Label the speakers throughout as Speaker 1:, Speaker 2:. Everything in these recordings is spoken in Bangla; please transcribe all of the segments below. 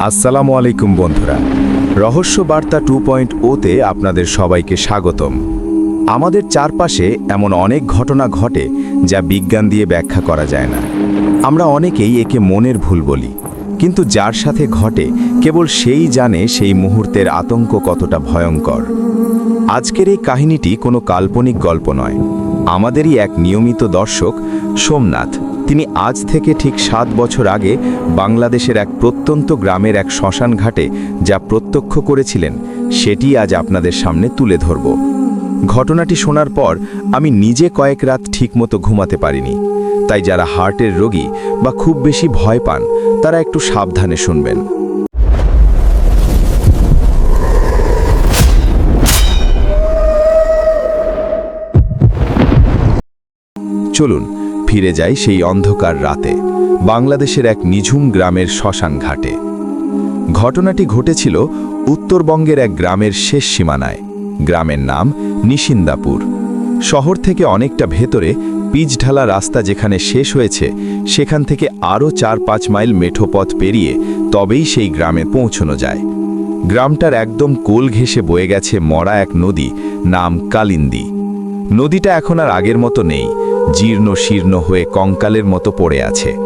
Speaker 1: আসসালামু আলাইকুম বন্ধুরা। রহস্য বার্তা টু পয়েন্ট ওতে আপনাদের সবাইকে স্বাগতম। আমাদের চারপাশে এমন অনেক ঘটনা ঘটে যা বিজ্ঞান দিয়ে ব্যাখ্যা করা যায় না। আমরা অনেকেই একে মনের ভুল বলি, কিন্তু যার সাথে ঘটে কেবল সেই জানে সেই মুহূর্তের আতঙ্ক কতটা ভয়ঙ্কর। আজকের এই কাহিনীটি কোনো কাল্পনিক গল্প নয়। আমাদেরই এক নিয়মিত দর্শক সোমনাথ। তিনি আজ থেকে ঠিক সাত বছর আগে বাংলাদেশের এক প্রত্যন্ত গ্রামের এক শ্মশান ঘাটে যা প্রত্যক্ষ করেছিলেন, সেটি আজ আপনাদের সামনে তুলে ধরব। ঘটনাটি শোনার পর আমি নিজে কয়েক রাত ঠিকমতো ঘুমাতে পারিনি। তাই যারা হার্টের রোগী বা খুব বেশি ভয় পান, তারা একটু সাবধানে শুনবেন। চলুন ফিরে যাই সেই অন্ধকার রাতে, বাংলাদেশের এক নিঝুম গ্রামের শ্মশান ঘাটে। ঘটনাটি ঘটেছিল উত্তরবঙ্গের এক গ্রামের শেষ সীমানায়। গ্রামের নাম নিশিন্দাপুর। শহর থেকে অনেকটা ভেতরে পিচঢালা রাস্তা যেখানে শেষ হয়েছে, সেখান থেকে আরও চার পাঁচ মাইল মেঠো পথ পেরিয়ে তবেই সেই গ্রামে পৌঁছনো যায়। গ্রামটার একদম কোল ঘেঁষে বয়ে গেছে মরা এক নদী, নাম কালিন্দি। নদীটা এখন আর আগের মতো নেই জীর্ণ শীর্ণ হয়ে কঙ্কালের মতো পড়ে আছে।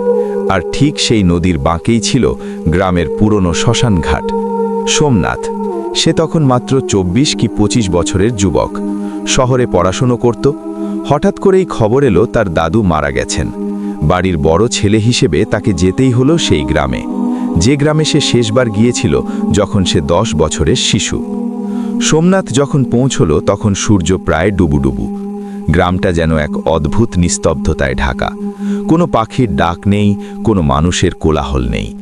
Speaker 1: আর ঠিক সেই নদীর বাঁকেই ছিল গ্রামের পুরনো শ্মশানঘাট। সোমনাথ, সে তখন মাত্র চব্বিশ কি পঁচিশ বছরের যুবক। শহরে পড়াশুনো করত। হঠাৎ করেই খবর এলো তার দাদু মারা গেছেন। বাড়ির বড় ছেলে হিসেবে তাকে যেতেই হলো সেই গ্রামে। যে গ্রামে সে শেষবার গিয়েছিল যখন সে দশ বছরের শিশু। সোমনাথ যখন পৌঁছল তখন সূর্য প্রায় ডুবুডুবু। গ্রামটা যেন এক অদ্ভুত নিস্তব্ধতায় ঢাকা। কোনো পাখির ডাক নেই, কোনো মানুষের কোলাহল নেই।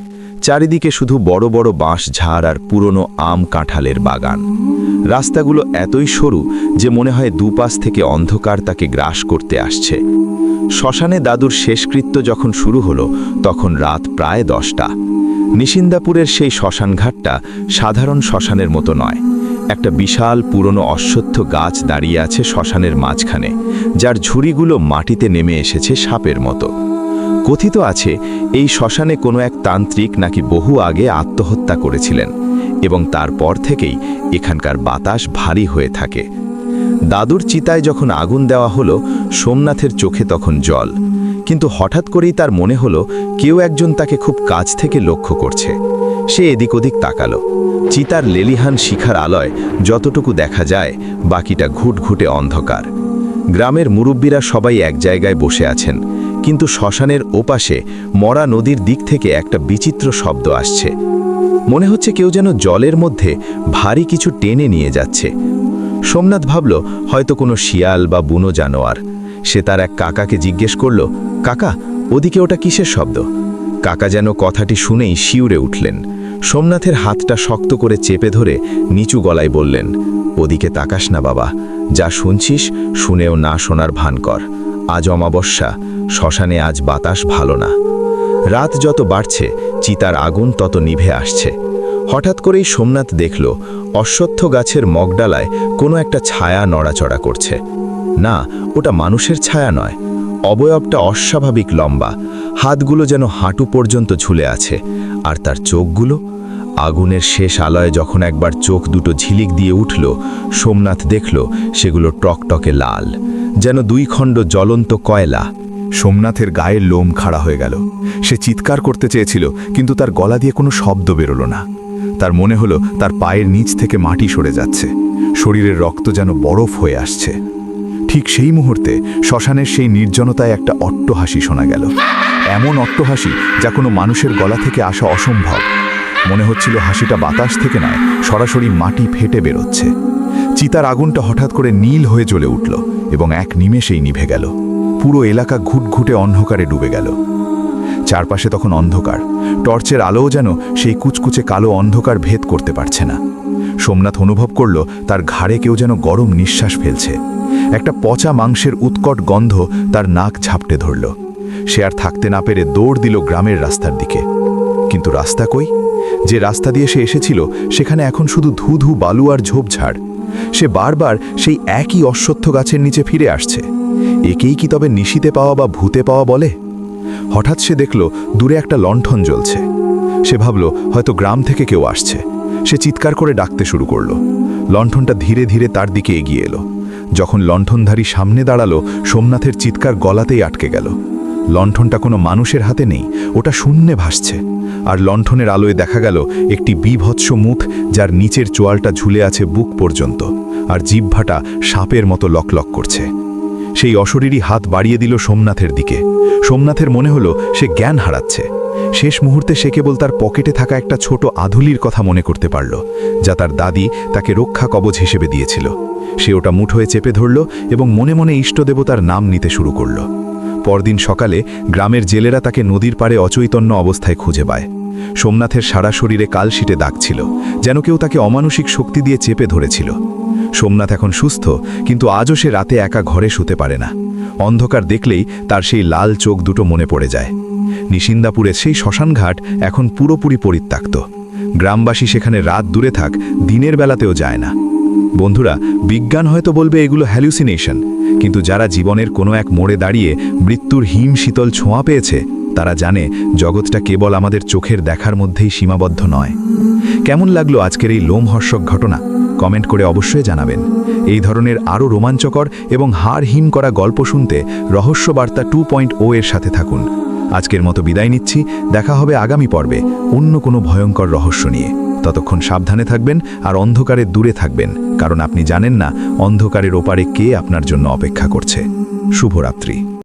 Speaker 1: চারিদিকে শুধু বড় বড় বাঁশ, ঝাড় আর পুরনো আম কাঁঠালের বাগান। রাস্তাগুলো এতই সরু যে মনে হয় দুপাশ থেকে অন্ধকার তাকে গ্রাস করতে আসছে। শ্মশানে দাদুর শেষকৃত্য যখন শুরু হলো, তখন রাত প্রায় দশটা। নিশিন্দাপুরের সেই শ্মশানঘাটটা সাধারণ শ্মশানের মতো নয়। একটা বিশাল পুরনো অশ্বত্থ গাছ দাঁড়িয়ে আছে শ্মশানের মাঝখানে, যার ঝুড়িগুলো মাটিতে নেমে এসেছে সাপের মতো। কথিত আছে, এই শ্মশানে কোনো এক তান্ত্রিক নাকি বহু আগে আত্মহত্যা করেছিলেন এবং তারপর থেকেই এখানকার বাতাস ভারী হয়ে থাকে। দাদুর চিতায় যখন আগুন দেওয়া হলো, সোমনাথের চোখে তখন জল। কিন্তু হঠাৎ করেই তার মনে হলো, কেউ একজন তাকে খুব কাছ থেকে লক্ষ্য করছে। সে এদিক ওদিক তাকালো। চিতার লেলিহান শিখার আলয় যতটুকু দেখা যায়, বাকিটা ঘুটঘুটে অন্ধকার। গ্রামের মুরব্বীরা সবাই এক জায়গায় বসে আছেন, কিন্তু শ্মশানের ওপাশে মরা নদীর দিক থেকে একটা বিচিত্র শব্দ আসছে। মনে হচ্ছে কেউ যেন জলের মধ্যে ভারী কিছু টেনে নিয়ে যাচ্ছে। সোমনাথ ভাবল, হয়তো কোনো শিয়াল বা বুনো জানোয়ার। সে তার এক কাকাকে জিজ্ঞেস করল, কাকা, ওদিকে ওটা কিসের শব্দ? কাকা যেন কথাটি শুনেই শিউরে উঠলেন। সোমনাথের হাতটা শক্ত করে চেপে ধরে নিচু গলায় বললেন, ওদিকে তাকাস না বাবা, যা শুনছিস শুনেও না শোনার ভান কর। আজ অমাবস্যা, শ্মশানে আজ বাতাস ভালো না। রাত যত বাড়ছে, চিতার আগুন তত নিভে আসছে। হঠাৎ করেই সোমনাথ দেখল, অশ্বত্থ গাছের মগডালায় কোনো একটা ছায়া নড়াচড়া করছে। না, ওটা মানুষের ছায়া নয়, অবয়বটা অস্বাভাবিক লম্বা, হাতগুলো যেন হাঁটু পর্যন্ত ঝুলে আছে আর তার চোখগুলো? আগুনের শেষ আলয়ে যখন একবার চোখ দুটো ঝিলিক দিয়ে উঠল, সোমনাথ দেখল সেগুলো টকটকে লাল, যেন দুই খণ্ড জ্বলন্ত কয়লা।
Speaker 2: সোমনাথের গায়ের লোম খাড়া হয়ে গেল। সে চিৎকার করতে চেয়েছিল, কিন্তু তার গলা দিয়ে কোনো শব্দ বেরোল না। তার মনে হলো তার পায়ের নিচ থেকে মাটি সরে যাচ্ছে। শরীরের রক্ত যেন বরফ হয়ে আসছে। ঠিক সেই মুহূর্তে শ্মশানের সেই নির্জনতায় একটা অট্টহাসি শোনা গেল। এমন অট্টহাসি যা কোনো মানুষের গলা থেকে আসা অসম্ভব। মনে হচ্ছিল হাসিটা বাতাস থেকে নয়, সরাসরি মাটি ফেটে বেরোচ্ছে। চিতার আগুনটা হঠাৎ করে নীল হয়ে জ্বলে উঠল এবং এক নিমেষেই নিভে গেল। পুরো এলাকা ঘুটঘুটে অন্ধকারে ডুবে গেল। চারপাশে তখন অন্ধকার। টর্চের আলোও যেন সেই কুচকুচে কালো অন্ধকার ভেদ করতে পারছে না। সোমনাথ অনুভব করল, তার ঘাড়ে কেউ যেন গরম নিঃশ্বাস ফেলছে। একটা পচা মাংসের উৎকট গন্ধ তার নাক ঝাপটে ধরল। সে আর থাকতে না পেরে দৌড় দিল গ্রামের রাস্তার দিকে। কিন্তু রাস্তা কই? যে রাস্তা দিয়ে সে এসেছিল, সেখানে এখন শুধু ধু ধু বালু আর ঝোপঝাড়। সে বারবার সেই একই অশ্বত্থ গাছের নিচে ফিরে আসছে। একেই কি তবে নিশিতে পাওয়া বা ভূতে পাওয়া বলে? হঠাৎ সে দেখল, দূরে একটা লণ্ঠন জ্বলছে। সে ভাবল, হয়তো গ্রাম থেকে কেউ আসছে। সে চিৎকার করে ডাকতে শুরু করল। লণ্ঠনটা ধীরে ধীরে তার দিকে এগিয়ে এলো। যখন লণ্ঠনধারী সামনে দাঁড়াল, সোমনাথের চিৎকার গলাতেই আটকে গেল। লণ্ঠনটা কোনো মানুষের হাতে নেই, ওটা শূন্যে ভাসছে। আর লণ্ঠনের আলোয় দেখা গেল একটি বিভৎস মুখ, যার নিচের চোয়ালটা ঝুলে আছে বুক পর্যন্ত, আর জিহ্বাটা সাপের মতো লকলক করছে। সেই অশরীরী হাত বাড়িয়ে দিল সোমনাথের দিকে। সোমনাথের মনে হলো, সে জ্ঞান হারাচ্ছে। শেষ মুহূর্তে সে কেবল তার পকেটে থাকা একটা ছোট আধুলির কথা মনে করতে পারল, যা তার দাদি তাকে রক্ষা কবচ হিসেবে দিয়েছিল। সে ওটা মুঠোয় চেপে ধরল এবং মনে মনে ইষ্টদেবতার নাম নিতে শুরু করল। পরদিন সকালে গ্রামের জেলেরা তাকে নদীর পাড়ে অচৈতন্য অবস্থায় খুঁজে পায়। সোমনাথের সারা শরীরে কালশিটে দাগ ছিল, যেন কেউ তাকে অমানসিক শক্তি দিয়ে চেপে ধরেছিল। সোমনাথ এখন সুস্থ, কিন্তু আজও সে রাতে একা ঘরে শুতে পারে না। অন্ধকার দেখলেই তার সেই লাল চোখ দুটো মনে পড়ে যায়। নিশিন্দাপুরের সেই শ্মশানঘাট এখন পুরোপুরি পরিত্যক্ত। গ্রামবাসী সেখানে রাত দূরে থাক, দিনের বেলাতেও যায় না। বন্ধুরা, বিজ্ঞান হয়তো বলবে এগুলো হ্যালুসিনেশন কিন্তু যারা জীবনের কোনো এক মোড়ে দাঁড়িয়ে মৃত্যুর হিম শীতল ছোঁয়া পেয়েছে, তারা জানে জগৎটা কেবল আমাদের চোখের দেখার মধ্যেই সীমাবদ্ধ নয়। কেমন লাগল আজকের এই লোমহর্ষক ঘটনা? কমেন্ট করে অবশ্যই জানাবেন। এই ধরনের আরও রোমাঞ্চকর এবং হার হিম করা গল্প শুনতে রহস্যবার্তা টু পয়েন্ট ও এর সাথে থাকুন। আজকের মতো বিদায় নিচ্ছি। দেখা হবে আগামী পর্বে অন্য কোনো ভয়ঙ্কর রহস্য নিয়ে। ততক্ষণ সাবধানে থাকবেন আর অন্ধকারে দূরে থাকবেন, কারণ আপনি জানেন না অন্ধকারের ওপারে কে আপনার জন্য অপেক্ষা করছে। শুভরাত্রি।